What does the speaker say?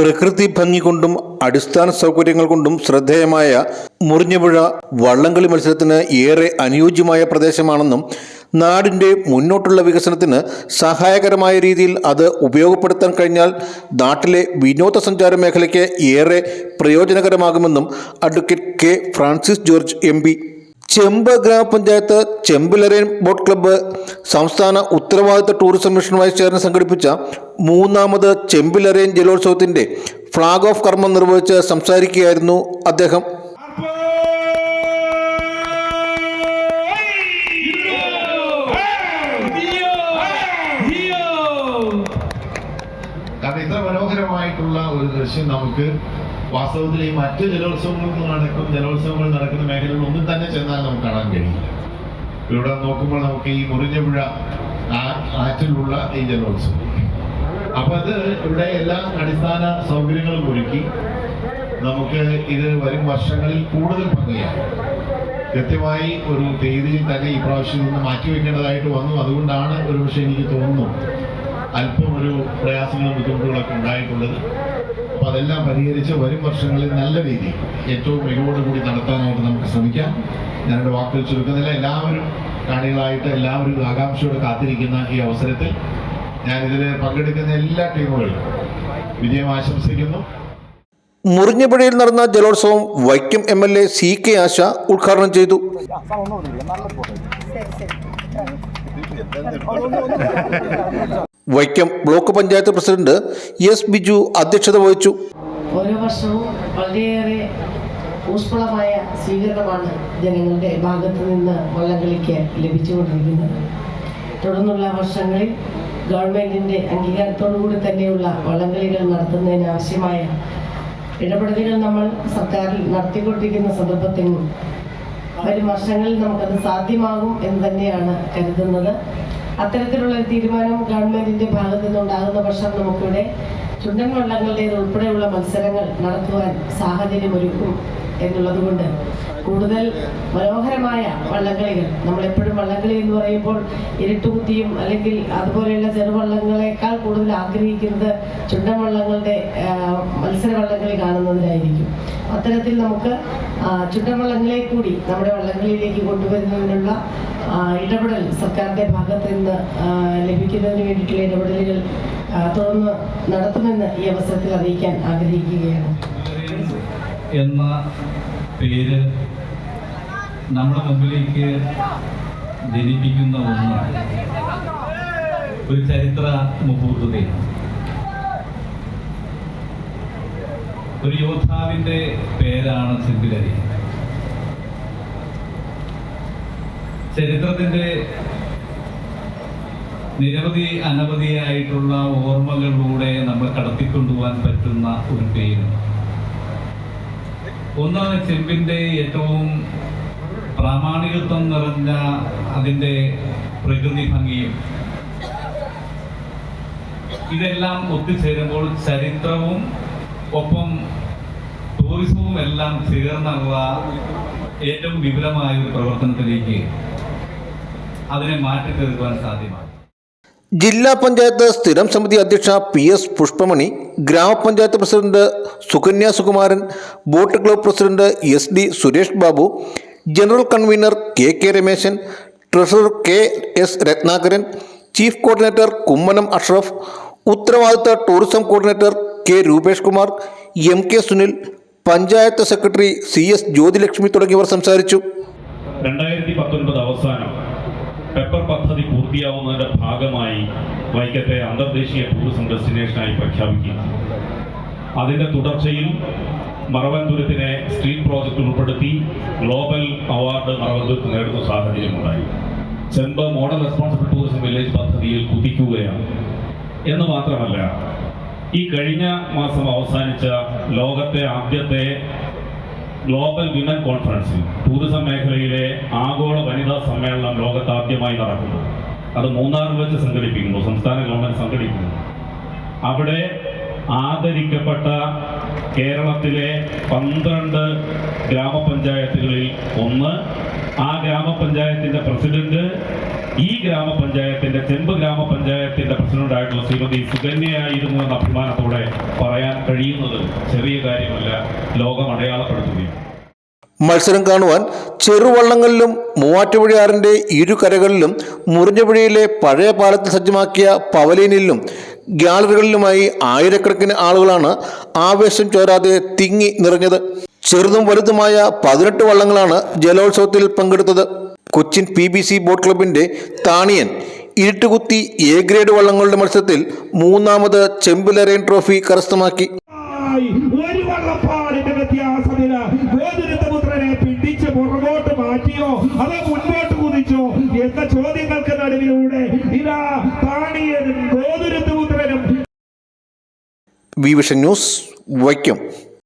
പ്രകൃതി ഭംഗി കൊണ്ടും അടിസ്ഥാന സൗകര്യങ്ങൾ കൊണ്ടും ശ്രദ്ധേയമായ മുറിഞ്ഞപുഴ വള്ളംകളി മത്സരത്തിന് ഏറെ അനുയോജ്യമായ പ്രദേശമാണെന്നും നാടിന്റെ മുന്നോട്ടുള്ള വികസനത്തിന് സഹായകരമായ രീതിയിൽ അത് ഉപയോഗപ്പെടുത്താൻ കഴിഞ്ഞാൽ നാട്ടിലെ വിനോദസഞ്ചാര മേഖലയ്ക്ക് ഏറെ പ്രയോജനകരമാകുമെന്നും advocate K Francis George M Chempu ഗ്രാമപഞ്ചായത്ത് ചെമ്പിലറേൻ ബോട്ട് ക്ലബ്ബ് സംസ്ഥാന ഉത്തരവാദിത്ത ടൂറിസം മിഷനുമായി ചേർന്ന് സംഘടിപ്പിച്ച മൂന്നാമത് ചെമ്പിലറേൻ ജലോത്സവത്തിന്റെ ഫ്ളാഗ് ഓഫ് കർമ്മം നിർവഹിച്ച് സംസാരിക്കുകയായിരുന്നു അദ്ദേഹം. ഇത്ര മനോഹരമായിട്ടുള്ള ഒരു ദൃശ്യം നമുക്ക് വാസ്തവത്തിൽ ഈ മറ്റ് ജലോത്സവങ്ങൾ നടക്കും ജലോത്സവങ്ങൾ നടക്കുന്ന മേഖലകളിൽ ഒന്നും തന്നെ ചെന്നാൽ നമുക്ക് കാണാൻ കഴിയില്ല. ഇവിടെ നോക്കുമ്പോൾ നമുക്ക് ഈ മുറിഞ്ഞപുഴ ആറ്റിലുള്ള ഈ ജലോത്സവം. അപ്പൊ അത് ഇവിടെ എല്ലാ അടിസ്ഥാന സൗകര്യങ്ങളും ഒരുക്കി നമുക്ക് ഇത് വരും വർഷങ്ങളിൽ കൂടുതൽ പങ്കുചെയ്യാം കൃത്യമായി ഒരു തീയതിയിൽ തന്നെ ഈ പ്രാവശ്യം നിന്ന് മാറ്റിവെക്കേണ്ടതായിട്ട് വന്നു. അതുകൊണ്ടാണ് ഒരു ഒരുപക്ഷെ എനിക്ക് തോന്നുന്നു അല്പം ഒരു പ്രയാസങ്ങളും ബുദ്ധിമുട്ടുകളൊക്കെ ഉണ്ടായിട്ടുള്ളത്. അപ്പൊ അതെല്ലാം പരിഹരിച്ച് വരും വർഷങ്ങളിൽ നല്ല രീതിയിൽ ഏറ്റവും മികവോടുകൂടി നടത്താനായിട്ട് നമുക്ക് ശ്രമിക്കാം. ഞാനെന്റെ വാക്കുകൾ ചുരുക്കുന്നില്ല എല്ലാവരും കാണികളായിട്ട് എല്ലാവരും ആകാംക്ഷയോടെ കാത്തിരിക്കുന്ന ഈ അവസരത്തിൽ ഞാൻ ഇതിൽ പങ്കെടുക്കുന്ന എല്ലാ ടീമുകളും വിജയം ആശംസിക്കുന്നു. മുറിഞ്ഞപുഴയിൽ നടന്ന ജലോത്സവം Vaikom M L A C K Asha ഉദ്ഘാടനം ചെയ്തു. Vaikom block panchayat president S Biju അധ്യക്ഷത വഹിച്ചു. ഓരോ വർഷവും വളരെയേറെ ഊഷ്മളമായ സ്വീകരണമാണ് ജനങ്ങളുടെ ഭാഗത്തു നിന്ന് വള്ളംകളിക്ക് ലഭിച്ചുകൊണ്ടിരിക്കുന്നത്. തുടർന്നുള്ള വർഷങ്ങളിൽ ഗവൺമെന്റിന്റെ അംഗീകാരത്തോടുകൂടി തന്നെയുള്ള വള്ളംകളികൾ നടത്തുന്നതിന് ആവശ്യമായ ഇടപെടലുകൾ നമ്മൾ സർക്കാരിൽ നടത്തിക്കൊണ്ടിരിക്കുന്ന സന്ദർഭത്തിനും വരും വർഷങ്ങളിൽ നമുക്കത് സാധ്യമാകും എന്ന് തന്നെയാണ് കരുതുന്നത്. അത്തരത്തിലുള്ള ഒരു തീരുമാനം ഗവൺമെന്റിന്റെ ഭാഗത്തു നിന്നുണ്ടാകുന്ന പക്ഷം നമുക്കിവിടെ ചുണ്ടൻ വള്ളങ്ങളുടേത് ഉൾപ്പെടെയുള്ള മത്സരങ്ങൾ നടത്തുവാൻ സാഹചര്യമൊരുക്കും എന്നുള്ളത് കൊണ്ട് കൂടുതൽ മനോഹരമായ വള്ളംകളികൾ. നമ്മളെപ്പോഴും വള്ളംകളി എന്ന് പറയുമ്പോൾ ഇരുട്ടുകുത്തിയും അല്ലെങ്കിൽ അതുപോലെയുള്ള ചെറുവള്ളങ്ങളെക്കാൾ കൂടുതൽ ആഗ്രഹിക്കുന്നത് ചുണ്ടൻ വള്ളങ്ങളുടെ ആ, മത്സര വള്ളംകളി കാണുന്നതിനായിരിക്കും അത്തരത്തിൽ നമുക്ക് ചുണ്ടൻവള്ളങ്ങളെ ചുണ്ടൻ വള്ളങ്ങളെ കൂടി നമ്മുടെ വള്ളംകളിയിലേക്ക് കൊണ്ടുവരുന്നതിനുള്ള ഇടപെടൽ സർക്കാരിന്റെ ഭാഗത്ത് നിന്ന് ലഭിക്കുന്നതിന് വേണ്ടിയിട്ടുള്ള ഇടപെടലുകൾ തുറന്ന് നടത്തുമെന്ന് ഈ അവസരത്തിൽ അറിയിക്കാൻ ആഗ്രഹിക്കുകയാണ്. എന്ന പേര് നമ്മുടെ മുമ്പിലേക്ക് ജനിപ്പിക്കുന്ന ഒന്ന് ഒരു ചരിത്ര മുഹൂർത്തതയാണ്. ഒരു യോദ്ധാവിന്റെ പേരാണ് ചെമ്പിലരി ചരിത്രത്തിന്റെ നിരവധി അനവധിയായിട്ടുള്ള ഓർമ്മകളിലൂടെ നമ്മൾ കടത്തിക്കൊണ്ടുപോകാൻ പറ്റുന്ന ഒരു പേര്. ഒന്ന് ചെമ്പിന്റെ ഏറ്റവും പ്രാമാണികത്വം നിറഞ്ഞ അതിന്റെ പ്രകൃതി ഭംഗിയും. ഇതെല്ലാം ഒത്തുചേരുമ്പോൾ ചരിത്രവും ഒപ്പം ടൂറിസവും എല്ലാം ചേർന്നുള്ള ഏറ്റവും വിപുലമായ ഒരു പ്രവർത്തനത്തിലേക്ക് അതിനെ മാറ്റിത്തീർക്കുവാൻ സാധ്യമാണ്. ജില്ലാ പഞ്ചായത്ത് സ്ഥിരം സമിതി അധ്യക്ഷ പി എസ് പുഷ്പമണി ഗ്രാമപഞ്ചായത്ത് president Sukanya Sukumaran boat club president S D Suresh Babu general convener K K Rameshan treasurer K S Ratnakaran chief coordinator Kummanam Ashraf ഉത്തരവാദിത്ത tourism coordinator K Rupesh Kumar M K Sunil panchayat secretary C S Jyothilakshmi തുടങ്ങിയവർ സംസാരിച്ചു. രണ്ടായിരത്തി പത്തൊൻപത് അവസാനം pepper പദ്ധതി പൂർത്തിയാവുന്നതിന്റെ ഭാഗമായി വൈക്കത്തെ അന്തർദേശീയ tourism ഡെസ്റ്റിനേഷനായി പ്രഖ്യാപിക്കും അതിന്റെ തുടർച്ചയിൽ മറവൻപുരത്തിനെ സ്ട്രീറ്റ് പ്രോജക്റ്റ് ഉൾപ്പെടുത്തി ഗ്ലോബൽ അവാർഡ് മറവൻപുരത്ത് നേടുന്ന സാഹചര്യമുണ്ടായി ചെമ്പ് മോഡൽ റെസ്പോൺസിബിൾ ടൂറിസം വില്ലേജ് പദ്ധതിയിൽ കുതിക്കുകയാണ്. എന്ന് മാത്രമല്ല ഈ കഴിഞ്ഞ മാസം അവസാനിച്ച ലോകത്തെ ആദ്യത്തെ ഗ്ലോബൽ വിമൻ കോൺഫറൻസിൽ ടൂറിസം മേഖലയിലെ ആഗോള വനിതാ സമ്മേളനം ലോകത്താദ്യമായി നടക്കുന്നു. അത് മൂന്നാറിൽ വെച്ച് സംഘടിപ്പിക്കുന്നു സംസ്ഥാന ഗവൺമെന്റ് സംഘടിപ്പിക്കുന്നു. അവിടെ ആദരിക്കപ്പെട്ട കേരളത്തിലെ പന്ത്രണ്ട് ഗ്രാമപഞ്ചായത്തുകളിൽ ഒന്ന്. ആ ഗ്രാമപഞ്ചായത്തിന്റെ പ്രസിഡന്റ് ഈ ഗ്രാമപഞ്ചായത്തിന്റെ ചെമ്പ് ഗ്രാമപഞ്ചായത്ത് പ്രസിഡന്റായിട്ടുള്ള ശ്രീമതി സുകന്യയായിരുന്നു എന്ന അഭിമാനത്തോടെ പറയാൻ കഴിയുന്നത് ചെറിയ കാര്യമല്ല ലോകം അടയാളപ്പെടുത്തുകയും മത്സരം കാണുവാൻ ചെറുവള്ളങ്ങളിലും മൂവാറ്റുപുഴയാറിന്റെ ഇരുകരകളിലും മുറിഞ്ഞപുഴയിലെ പഴയ പാലത്തിൽ സജ്ജമാക്കിയ പവലീനിലും ഗ്യാലറികളിലുമായി ആയിരക്കണക്കിന് ആളുകളാണ് ആവേശം ചോരാതെ തിങ്ങി നിറഞ്ഞത്. ചെറുതും വലുതുമായ പതിനെട്ട് വള്ളങ്ങളാണ് ജലോത്സവത്തിൽ പങ്കെടുത്തത്. Cochin P B C boat ക്ലബിന്റെ താണിയൻ ഇരുട്ടുകുത്തി എ ഗ്രേഡ് വള്ളങ്ങളുടെ മത്സരത്തിൽ മൂന്നാമത് ചെമ്പുലറേൻ ട്രോഫി കരസ്ഥമാക്കി. ഒരു വള്ളപ്പാടിന്റെ വ്യത്യാസത്തിൽ ഗോതിരുത്തപുത്രനെ പിടിച്ച് പുറകോട്ട് മാറ്റിയോ? അതോ കുതിച്ചോ? എന്ന ചോദ്യങ്ങൾക്ക് നടുവിലൂടെ ഇതാ താണിയനും ഗോതിരുത്തപുത്രനും വി വിഷൻ ന്യൂസ് വൈക്കം.